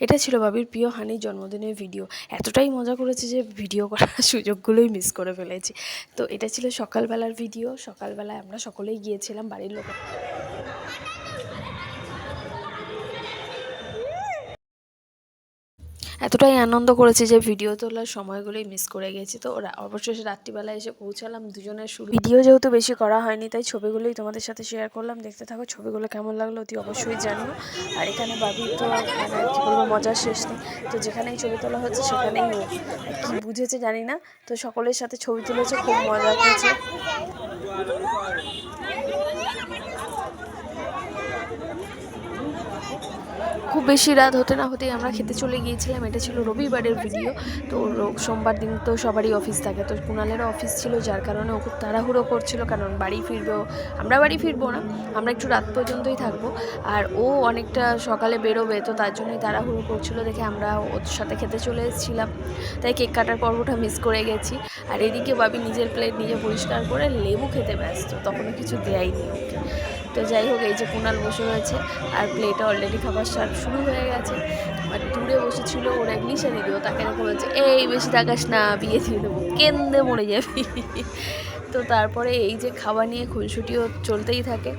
এটা ছিল বাবির প্রিয় হানির জন্মদিনের ভিডিও এতটাই মজা করেছে যে ভিডিও করার সুযোগগুলোই মিস করে ফেলেছি। তো এটা ছিল সকালবেলার ভিডিও সকালবেলায় আমরা সকলেই গিয়েছিলাম বাড়ির লোক এতটাই আনন্দ করেছি যে ভিডিও তোলার সময়গুলোই মিস করে গেছি। তো রা- অবশেষে রাত্রিবেলায় এসে পৌঁছালাম, দুজনের শুরু ভিডিও যেহেতু বেশি করা হয়নি, তাই ছবিগুলোই তোমাদের সাথে শেয়ার করলাম। দেখতে থাকো ছবিগুলো কেমন লাগল, অতি অবশ্যই জানিও। আর এখানে বাবির তো মানে কী বলব, মজার শেষ নেই। তো যেখানেই ছবি তোলা হচ্ছে, সেখানেই কী বুঝেছে জানি না। তো সকলের সাথে ছবি তুলেছে, খুব মজা করেছে। বেশি রাত হতে না হতেই আমরা খেতে চলে গিয়েছিলাম। এটা ছিল রবিবারের ভিডিও তো সোমবার দিন তো সবারই অফিস থাকে। তো কুণালেরও অফিস ছিল, যার কারণে ও খুব তাড়াহুড়ো করছিল। কারণ বাড়ি ফিরবেও, আমরা বাড়ি ফিরবো না। আমরা একটু রাত পর্যন্তই থাকব। আর ও অনেকটা সকালে বেরোবে, তো তার জন্যই তাড়াহুড়ো করছিল দেখে আমরা ওর সাথে খেতে চলে এসেছিলাম। তাই কেক কাটার পর্বটা মিস করে গেছি। আর এদিকে বাবি নিজের প্লেট নিজে পরিষ্কার করে লেবু খেতে ব্যস্ত। তখনও কিছু দেয়নি ওকে। তো যাই হোক, এই যে কুনাল বসে রয়েছে, আর প্লেটে অলরেডি খাবার সার শুরু হয়ে গেছে। আর দূরে বসেছিল ওর এক নিশা দিদিও তাকে দেখে বলছে, এই বেশি টাকাস না, বিয়ে দিয়ে দেবো, কেন্দে মরে যাবি। তো তারপরে এই যে খাবার নিয়ে খুনসুটিও চলতেই থাকে।